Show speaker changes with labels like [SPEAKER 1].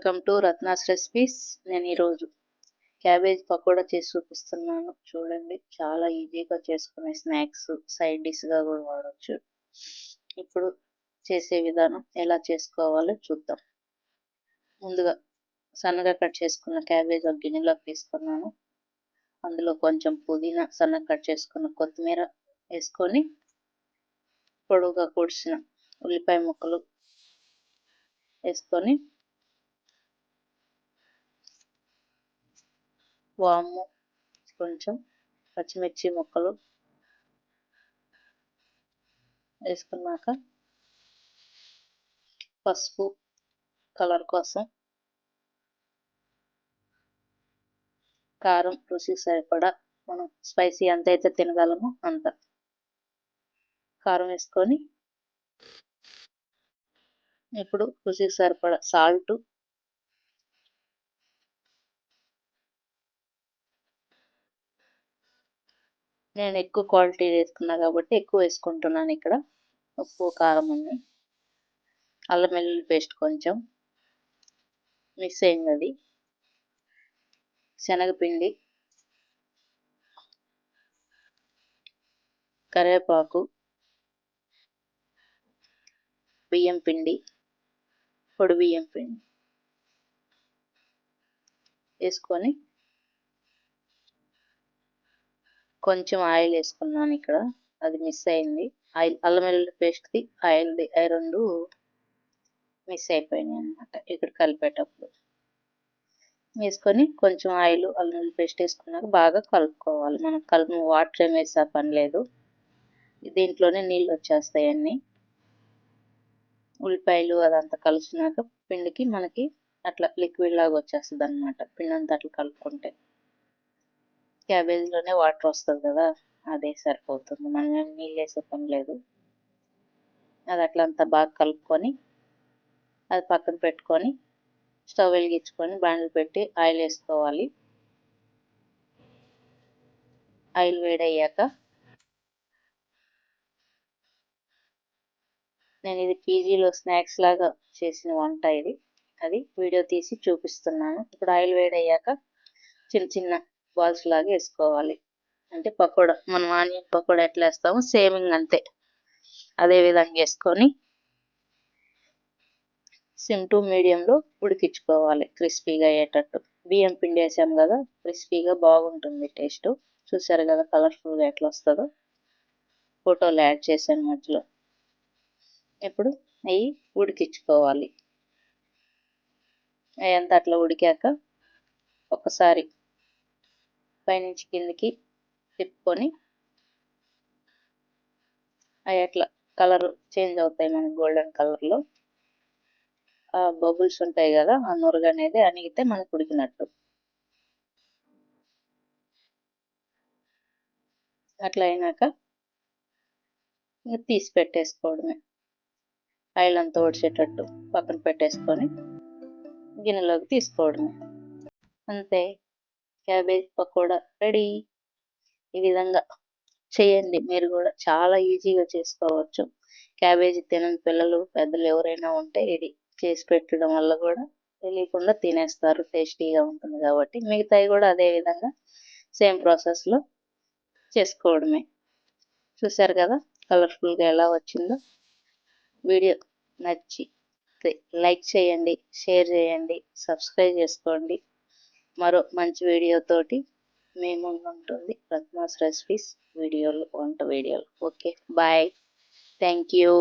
[SPEAKER 1] Welcome to Ratna's recipes నేను ఈరోజు cabbage pakoda చేసి చూపిస్తున్నాను. చూడండి చాలా ఈజీగా చేసుకునే స్నాక్స్ సైడ్ డిష్గా కూడా వాడచ్చు. ఇప్పుడు చేసే విధానం ఎలా చేసుకోవాలో చూద్దాం. ముందుగా సన్నగా కట్ చేసుకున్న క్యాబేజ్ ఒక గిన్నెలోకి తీసుకున్నాను. అందులో కొంచెం పుదీనా సన్నగా కట్ చేసుకున్న కొత్తిమీర వేసుకొని పొడవుగా కూడిసిన ఉల్లిపాయ ముక్కలు వేసుకొని వాము కొంచెం పచ్చిమిర్చి ముక్కలు వేసుకున్నాక పసుపు కలర్ కోసం కారం రుచి సరిపడా మనం స్పైసీ ఎంత అయితే తినగలమో అంత కారం వేసుకొని ఇప్పుడు రుచికి సరిపడా సాల్ట్ నేను ఎక్కువ క్వాలిటీ వేసుకున్నా కాబట్టి ఎక్కువ వేసుకుంటున్నాను ఇక్కడ. ఉప్పు కారం అన్ని. అల్లం వెల్లుల్లి పేస్ట్ కొంచెం. మిక్స్ అయింది అది. శనగపిండి. కరివేపాకు. బియ్యం పిండి. పొడి బియ్యం పిండి. వేసుకొని కొంచెం ఆయిల్ వేసుకున్నాను ఇక్కడ. అది మిస్ అయింది. ఆయిల్ అల్లం వెల్లుల్లి పేస్ట్ది ఆయిల్ది అవి రెండు మిస్ అయిపోయినాయి అనమాట ఇక్కడ కలిపేటప్పుడు. వేసుకొని కొంచెం ఆయిల్ అల్లం వెల్లుల్లి పేస్ట్ వేసుకున్నాక బాగా కలుపుకోవాలి. మనం కలుపు వాటర్ ఏం వేసా పని లేదు. దీంట్లోనే నీళ్ళు వచ్చేస్తాయి అన్నీ. ఉల్లిపాయలు అదంతా కలిసినాక పిండికి మనకి అట్లా లిక్విడ్ లాగా వచ్చేస్తుంది అనమాట పిండి అంతా అట్లా కలుపుకుంటే. క్యాబేజ్లోనే వాటర్ వస్తుంది కదా అదే సరిపోతుంది. మనం నీళ్ళు వేసే పని లేదు. అది అట్లా అంతా బాగా కలుపుకొని అది పక్కన పెట్టుకొని స్టవ్ వెలిగించుకొని బాండ్లు పెట్టి ఆయిల్ వేసుకోవాలి. ఆయిల్ వేడయ్యాక నేను ఇది పీజీలో స్నాక్స్ లాగా చేసిన వంట ఇది. అది వీడియో తీసి చూపిస్తున్నాను. ఇప్పుడు ఆయిల్ వేడయ్యాక చిన్న చిన్న బాల్స్ లాగా వేసుకోవాలి. అంటే పకోడా మనం ఆనియన్ పకోడా ఎట్లా వేస్తామో సేమింగ్ అంతే. అదే విధంగా వేసుకొని సిమ్ టు మీడియంలో ఉడికించుకోవాలి క్రిస్పీగా అయ్యేటట్టు. బియ్యం పిండి వేసాం కదా క్రిస్పీగా బాగుంటుంది టేస్ట్. చూసారు కదా కలర్ఫుల్గా ఎట్లా వస్తుందో. ఫోటోలు యాడ్ చేశాను మధ్యలో. ఇప్పుడు నెయ్యి ఉడికించుకోవాలి. అయ్యంతా అట్లా ఉడికాక ఒకసారి పైనుంచి కిందికి తిప్పుకొని అవి అట్లా కలర్ చేంజ్ అవుతాయి మనకి గోల్డెన్ కలర్లో. ఆ బబుల్స్ ఉంటాయి కదా ఆ నురగ అనేది అణిగితే మనకు ఉడికినట్టు. అట్లా అయినాక తీసి పెట్టేసుకోవడమే. ఆయిల్ అంతా ఓడిచేటట్టు పక్కన పెట్టేసుకొని గిన్నెలోకి తీసుకోవడమే. అంతే. Cabbage pakoda ready. ఈ విధంగా చేయండి. మీరు కూడా చాలా ఈజీగా చేసుకోవచ్చు. క్యాబేజీ తినని పిల్లలు పెద్దలు ఎవరైనా ఉంటే ఇది చేసి పెట్టడం వల్ల కూడా తెలియకుండా తినేస్తారు. టేస్టీగా ఉంటుంది కాబట్టి మిగతాయి కూడా అదే విధంగా సేమ్ ప్రాసెస్లో చేసుకోవడమే. చూసారు కదా కలర్ఫుల్గా ఎలా వచ్చిందో? వీడియో నచ్చి లైక్ చేయండి షేర్ చేయండి సబ్స్క్రైబ్ చేసుకోండి. మరో మంచి వీడియోతోటి మేము ఉంటుంది రత్నాస్ రెసిపీస్ వీడియోలు వంట వీడియోలు ఓకే బాయ్ థ్యాంక్ యూ